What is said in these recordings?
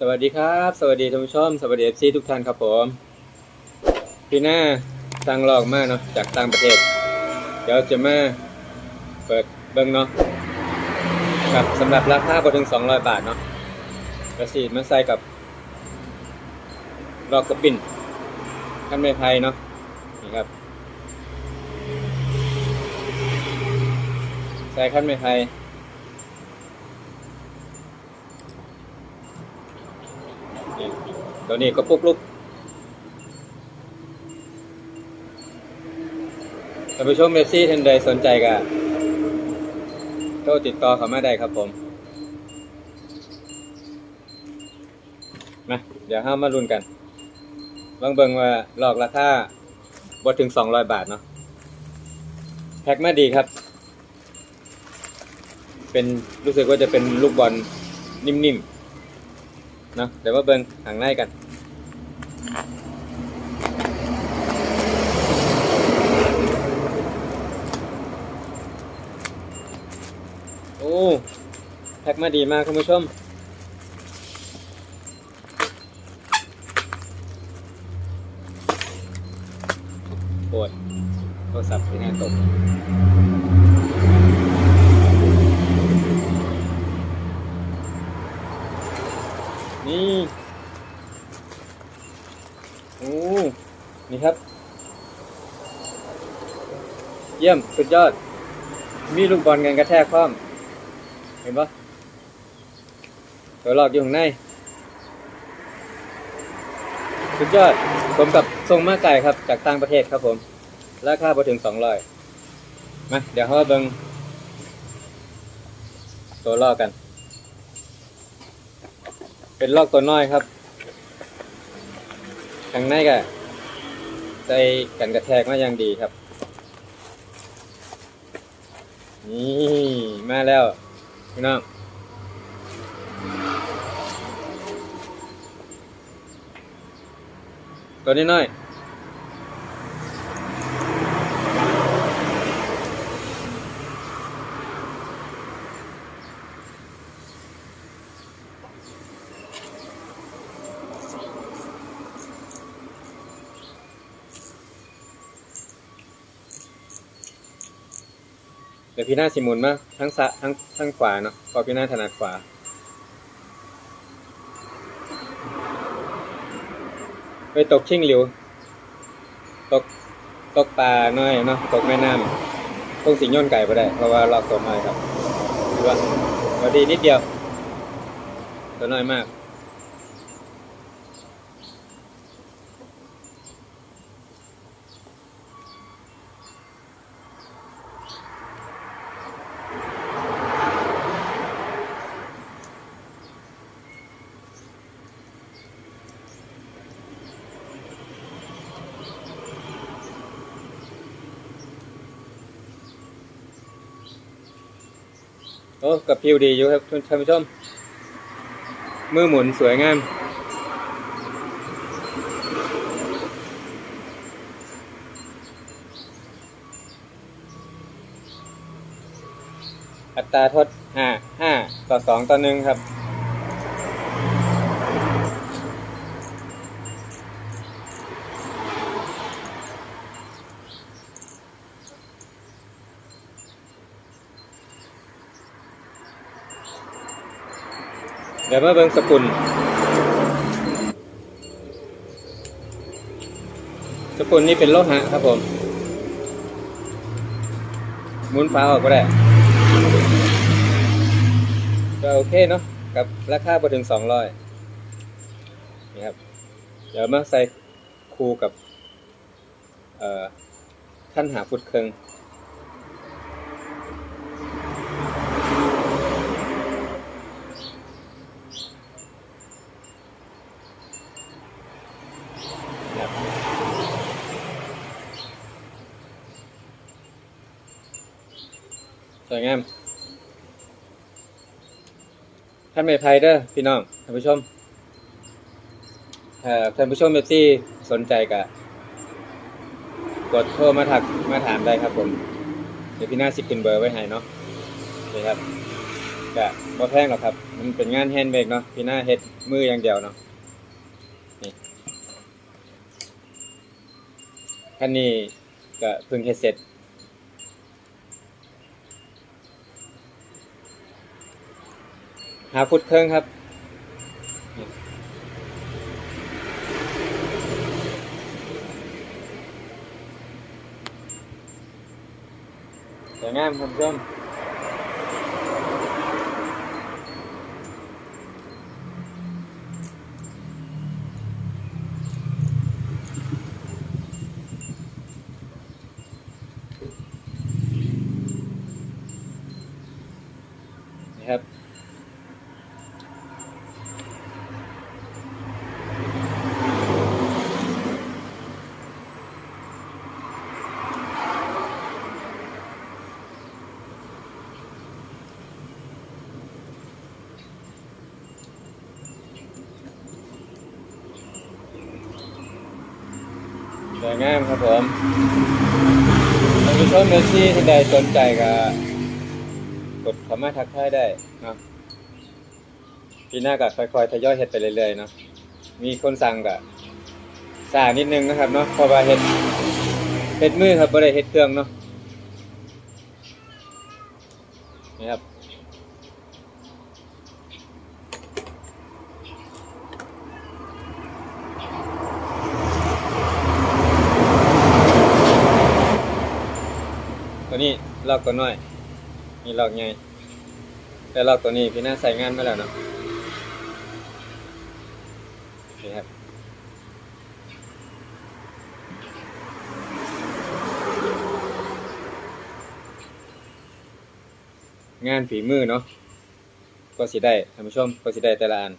สวัสดีครับ สวัสดีท่านผู้ชม สวัสดีเอฟซีทุกท่านครับผมพี่หน้าสั่งลอกมาเนาะจากต่างประเทศ เดี๋ยวจะมาเปิดเบิ้งเนาะกับสำหรับราคาพอถึง 200 บาทเนาะกระสีมาใส่กับลอกกระปิ่นขั้นไม้ไผ่เนาะนี่ครับใส่ขั้นไม้ไผ่ ตัวนี้ก็ปุกลุกท่านผู้ชมเมซี่ท่านใดสนใจก็โทรติดต่อเขามาได้ครับผมมาเดี๋ยวห้ามาลุ้นกันลองเบิ่งว่าหลอกราคาบ่ถึง200บาทเนาะแพ็คมาดีครับ เป็นรู้สึกว่าจะเป็นลูกบอลนิ่มๆ เนาะเดี๋ยวมาเบิ่งหางในกันโอ้แพ็คมาดีมากคุณผู้ชมปวดโทรศัพท์ที่หน้ตก นี่ โอ้ นี่ครับ เยี่ยม สุดยอด มีลูกบอลกันกระแทกพร้อมเห็นปะตัวหลอกอยู่ข้างใน สุดยอด ผมกับทรงมาไก่ครับ จากต่างประเทศครับผม ราคาพอถึงสองร้อยมา เดี๋ยวเขาเบิงตัวลอกกัน เป็นลอกตัวน้อยครับข้างในก็ใส่กันกระแทกมาอย่างดีครับ นี่มาแล้วพี่น้องตัวนี้น้อย เดี๋ยวพี่หน้าสิมุนมาทั้งซ้ายทั้งทั้งขวาเนาะเพอพี่หน้าถนัดขวา ไปตกชิ่งหลิว ตกตกปลาน้อยเนาะตกแม่น้ำตรงสิงโยนไก่ไปได้ เพราะว่าลอกตัวน้อยครับดูว่าพอดีนิดเดียว ตัวน้อยมาก อ้กับพิวดีอยู่ครับท่านผู้ชม มือหมุนสวยงาม อัตราทดห้าห้าต่อสองต่อหนึ่งครับ ดี๋ยวมาเบิ่งสกุล สกุลนี่เป็นโลหะครับผมหมุนฟ้าออกก็ได้ก็โอเคเนาะกับราคาพอถึงสองร้อยนี่ครับ เดี๋ยวมาใส่คู่กับ เอ่อขั้นหาฟุตเคิง ครับสวยงามท่านไม่ไพเด้อพี่น้องท่านผู้ชมท่านผู้ชมเอฟซีสนใจกะกดโทรมาถักมาถามได้ครับผมเดี๋ยวพี่หน้าสิบเป็นเบอร์ไว้ให้เนาะนี่ครับก็บ่แพงหรอกครับ มันเป็นงานแฮนด์เมดเนาะพี่หน้าเฮ็ดมืออย่างเดียวเนาะนี่ คันนี้ก็เพิ่งเฮ็ดเสร็จหาฟุตเครื่องครับ สวยงามครับเพื่อน วยงามครับผมท่านผู้ชมเมซี่ท่านใดสนใจก็กดเข้ามาทักทายได้เนาะปีหน้าก็ค่อยๆทยอยเฮ็ดไปเรื่อยๆเนาะมีคนสั่งก็สานิดนึงนะครับเนาะเพราะว่าเฮ็ดเฮ็ดมือครับบ่ได้เฮ็ดเครื่องเนาะนี่ครับตัวนี้ ลอกตัวน้อยนี่ลอกใหญ่แต่ลอกตัวนี้พี่น้าใส่งานมาแล้วเนาะนี่ครับงานฝีมือเนาะก็สิได้ท่านผู้ชมก็สิได้แต่ละอัน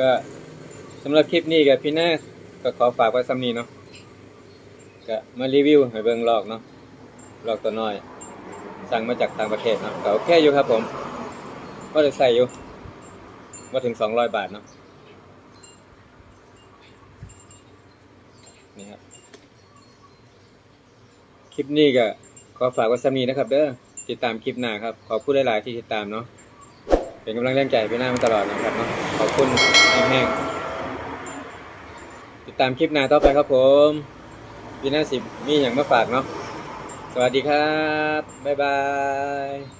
ก็สำหรับคลิปนี้กับพี่หน้าก็ขอฝากไว้ซ้ำนี้เนาะก็มารีวิวให้เบิ่งลอกเนาะลอกตัวน้อย สั่งมาจากต่างประเทศเนาะก็โอเคอยู่ครับผมก็เลยใส่อยู่ว่าถึงสองร้อยบาทเนาะนี่ครับคลิปนี้ก็ขอฝากไว้ซ้ำนี้นะครับ เด้อติดตามคลิปหน้าครับ ขอบคุณหลายๆที่ติดตามเนาะ เป็นกำลังแรงใจพี่หน้ามาตลอดนะครับเนาะขอบคุณแห้งๆติดตามคลิปหน้าต่อไปครับผมพี่น้าสิบมีอย่างมาฝากเนาะสวัสดีครับ บ๊ายบาย